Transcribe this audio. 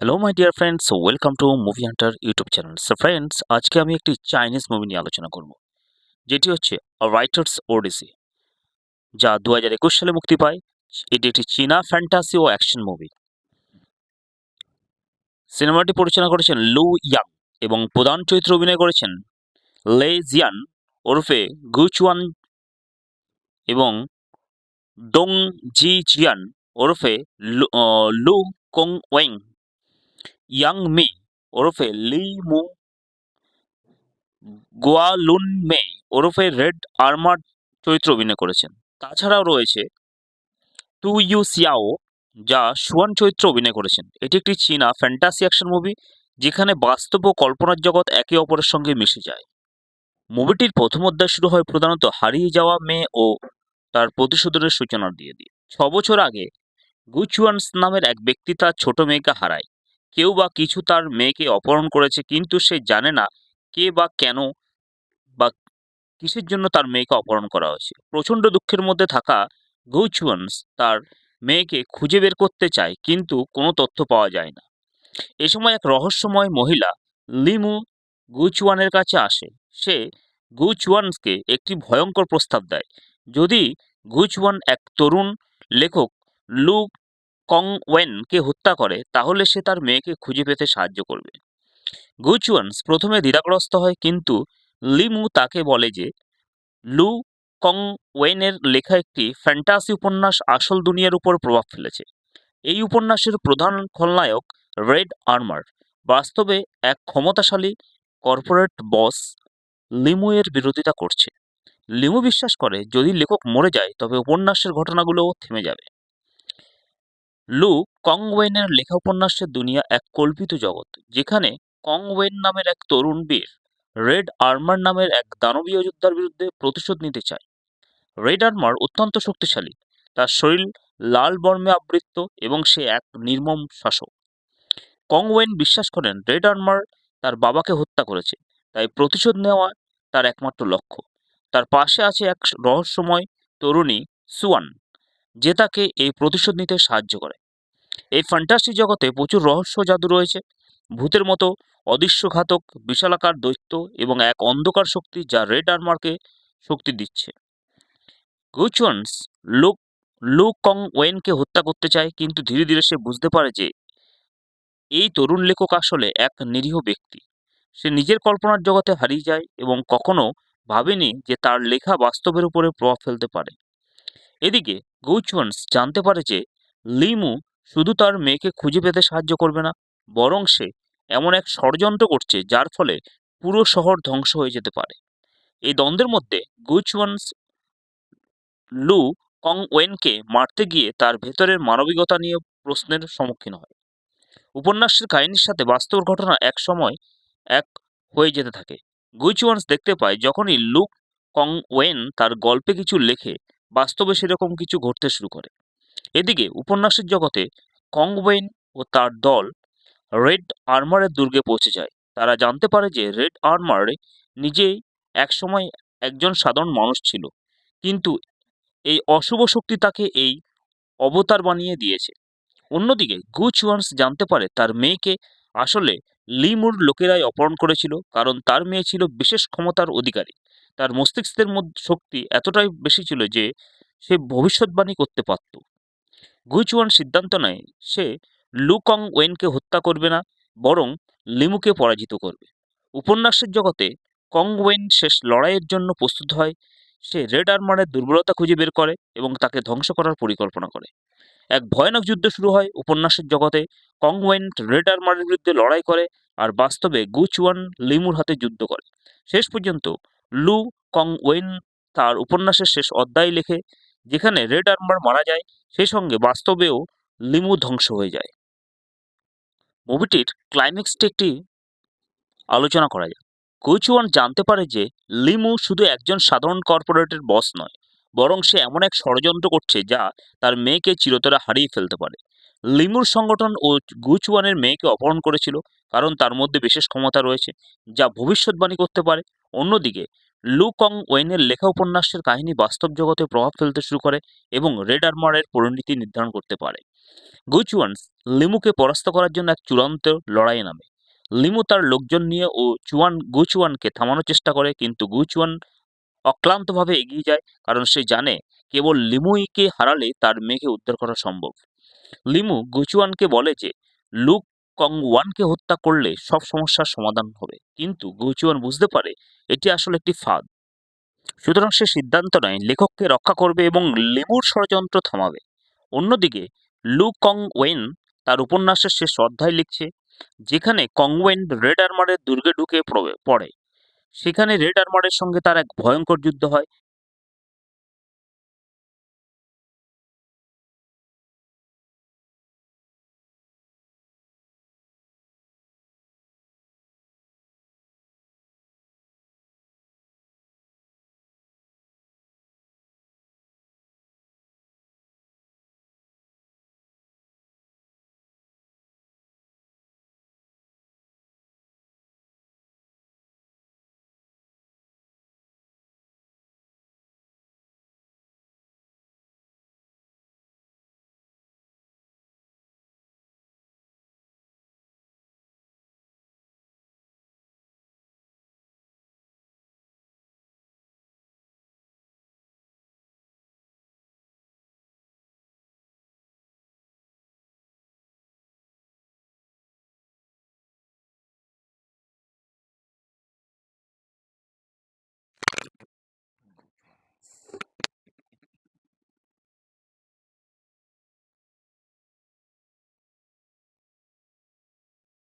Hello my dear friends welcome to Movie Hunter YouTube channel so friends আজকে আমি একটি Chinese movie নিয়ে আলোচনা করব। যেটি হচ্ছে রাইটার্স ওডিসি যা দু হাজার একুশ সালে মুক্তি পায়। এটি একটি চীনা ফ্যান্টাসি ও অ্যাকশন মুভি সিনেমাটি পরিচালনা করেছেন লু ইয়াং এবং প্রধান চরিত্রে অভিনয় করেছেন লে জিয়ান ওরফে গুচুয়ান এবং ডং জি জিয়ান ওরফে লু কোং ওয়েং ইয়াং মি ওরফে লি মু গোয়ালুন মে ওরফে রেড আর্মার চরিত্রে অভিনয় করেছেন। তাছাড়াও রয়েছে তু ইউ সিয়াও যা সুয়ান চরিত্রে অভিনয় করেছেন। এটি একটি চীনা ফ্যান্টাসি অ্যাকশন মুভি যেখানে বাস্তব ও কল্পনার জগৎ একে অপরের সঙ্গে মিশে যায়। মুভিটির প্রথম অধ্যায় শুরু হয় প্রধানত হারিয়ে যাওয়া মেয়ে ও তার প্রতিশোধনের সূচনা দিয়ে দিয়ে। ছ বছর আগে গুচুয়ানস নামের এক ব্যক্তি তার ছোট মেয়েকে হারায়। কেউ বা কিছু তার মেয়েকে অপহরণ করেছে, কিন্তু সে জানে না কে বা কেন বা কিসের জন্য তার মেয়েকে অপহরণ করা হয়েছে। প্রচণ্ড দুঃখের মধ্যে থাকা গৌচুয়ানস তার মেয়েকে খুঁজে বের করতে চায়, কিন্তু কোনো তথ্য পাওয়া যায় না। এ সময় এক রহস্যময় মহিলা লিমু গুচুয়ানের কাছে আসে। সে গুচুয়ানসকে একটি ভয়ঙ্কর প্রস্তাব দেয়। যদি গুচুয়ান এক তরুণ লেখক লু কং ওয়েনকে হত্যা করে, তাহলে সে তার মেয়েকে খুঁজে পেতে সাহায্য করবে। গুচুয়ানস প্রথমে দ্বিধাগ্রস্ত হয়, কিন্তু লিমু তাকে বলে যে, লু কং ওয়েনের লেখা একটি ফ্যান্টাসি উপন্যাস আসল দুনিয়ার উপর প্রভাব ফেলেছে। এই উপন্যাসের প্রধান খলনায়ক রেড আর্মার। বাস্তবে এক ক্ষমতাশালী কর্পোরেট বস লিমুয়ের বিরোধিতা করছে। লিমু বিশ্বাস করে, যদি লেখক মরে যায়, তবে উপন্যাসের ঘটনাগুলোও থেমে যাবে। লু কং ওয়েনের লেখা উপন্যাসের দুনিয়া এক কল্পিত জগৎ, যেখানে কং ওয়েন নামের এক তরুণ বীর রেড আর্মার নামের এক দানবীয় যোদ্ধার বিরুদ্ধে প্রতিশোধ নিতে চায়। রেড আর্মার অত্যন্ত শক্তিশালী, তার শরীর লাল বর্মে আবৃত এবং সে এক নির্মম শাসক। কং ওয়েন বিশ্বাস করেন রেড আর্মার তার বাবাকে হত্যা করেছে, তাই প্রতিশোধ নেওয়া তার একমাত্র লক্ষ্য। তার পাশে আছে এক রহস্যময় তরুণী সুয়ান। যে তাকে এই প্রতিশোধ নিতে সাহায্য করে। এই ফ্যান্টাসি জগতে প্রচুর রহস্য জাদু রয়েছে। ভূতের মতো অদৃশ্য ঘাতক বিশালাকার দৈত্য এবং এক অন্ধকার শক্তি যা রেড আর্মারকে শক্তি দিচ্ছে। গুচুয়ানস লুক লু কং ওয়েনকে হত্যা করতে চায়, কিন্তু ধীরে ধীরে সে বুঝতে পারে যে এই তরুণ লেখক আসলে এক নিরীহ ব্যক্তি। সে নিজের কল্পনার জগতে হারিয়ে যায় এবং কখনো ভাবেনি যে তার লেখা বাস্তবের উপরে প্রভাব ফেলতে পারে। এদিকে গৌচুয়ানস জানতে পারে যে লিমু শুধু তার মেয়েকে খুঁজে পেতে সাহায্য করবে না, বরং সে এমন এক ষড়যন্ত্র করছে যার ফলে পুরো শহর ধ্বংস হয়ে যেতে পারে। এই দ্বন্দ্বের মধ্যে গুচওয়ানস লু কং ওয়েনকে মারতে গিয়ে তার ভেতরের মানবিকতা নিয়ে প্রশ্নের সম্মুখীন হয়। উপন্যাসের কাহিনীর সাথে বাস্তব ঘটনা এক সময় এক হয়ে যেতে থাকে। গুইচুয়ানস দেখতে পায়, যখনই লুক কং ওয়েন তার গল্পে কিছু লেখে বাস্তবে সেরকম কিছু ঘটতে শুরু করে। এদিকে উপন্যাসের জগতে কং ওয়েন ও তার দল রেড আর্মারের দুর্গে পৌঁছে যায়। তারা জানতে পারে যে রেড আর্মার নিজেই একসময় একজন সাধারণ মানুষ ছিল। কিন্তু এই অশুভ শক্তি তাকে এই অবতার বানিয়ে দিয়েছে। অন্যদিকে গুচওয়ান্স জানতে পারে তার মেয়েকে আসলে লিমুর লোকেরাই অপহরণ করেছিল, কারণ তার মেয়ে ছিল বিশেষ ক্ষমতার অধিকারী। তার মস্তিষ্কের মধ্যে শক্তি এতটাই বেশি ছিল যে সে ভবিষ্যৎবাণী করতে পারত। গুচওয়ান সিদ্ধান্ত নেয়, সে লুকং ওয়েনকে হত্যা করবে না, বরং লিমুকে পরাজিত করবে। উপন্যাসের জগতে কং ওয়েন শেষ লড়াইয়ের জন্য প্রস্তুত হয়, সে রেড আর্মারের দুর্বলতা খুঁজে বের করে এবং তাকে ধ্বংস করার পরিকল্পনা করে। এক ভয়ানক যুদ্ধ শুরু হয় উপন্যাসের জগতে, কং ওয়েন রেড আর্মারের বিরুদ্ধে লড়াই করে আর বাস্তবে গুচওয়ান লিমুর হাতে যুদ্ধ করে। শেষ পর্যন্ত লু কং ওয়েন তার উপন্যাসের শেষ অধ্যায় লেখে, যেখানে রেড আর্মার মারা যায়, সেই সঙ্গে বাস্তবেও লিমু ধ্বংস হয়ে যায়। মুভিটির ক্লাইম্যাক্সটি একটি আলোচনা করা যায় গুচওয়ান জানতে পারে যে লিমু শুধু একজন সাধারণ কর্পোরেটের বস নয়, বরং সে এমন এক ষড়যন্ত্র করছে যা তার মেয়েকে চিরতরে হারিয়ে ফেলতে পারে। লিমুর সংগঠন ও গুচওয়ানের মেয়েকে অপহরণ করেছিল কারণ তার মধ্যে বিশেষ ক্ষমতা রয়েছে যা ভবিষ্যৎবাণী করতে পারে। অন্যদিকে, লু কং ওয়েনের লেখা উপন্যাসের কাহিনী বাস্তব জগতে প্রভাব ফেলতে শুরু করে এবং রেড আর্মারের পরিণতি নির্ধারণ করতে পারে। গুচুয়ান লিমুকে পরাস্ত করার জন্য এক চূড়ান্ত লড়াইয়ে নামে। লিমু তার লোকজন নিয়ে ও চুয়ান গুচুয়ানকে থামানোর চেষ্টা করে কিন্তু গুচুয়ান অক্লান্তভাবে এগিয়ে যায় কারণ সে জানে, কেবল লিমুইকে হারালে তার মেয়েকে উদ্ধার করা সম্ভব। লিমু গুচুয়ানকে বলে যে, লুক কংওয়ানকে হত্যা করলে সব সমস্যার সমাধান হবে। কিন্তু গুচুয়ান বুঝতে পারে এটি আসলে একটি ফাঁদ। সুতরাং সে সিদ্ধান্ত নেয়, লেখককে রক্ষা করবে এবং লিমুর ষড়যন্ত্র থামাবে। অন্যদিকে, লু কং ওয়েন তার উপন্যাসের শেষ অধ্যায় লিখছে, যেখানে কংওয়েন রেড আর্মারের দুর্গে ঢুকে পড়ে। সেখানে রেড আর্মারের সঙ্গে তার এক ভয়ঙ্কর যুদ্ধ হয়।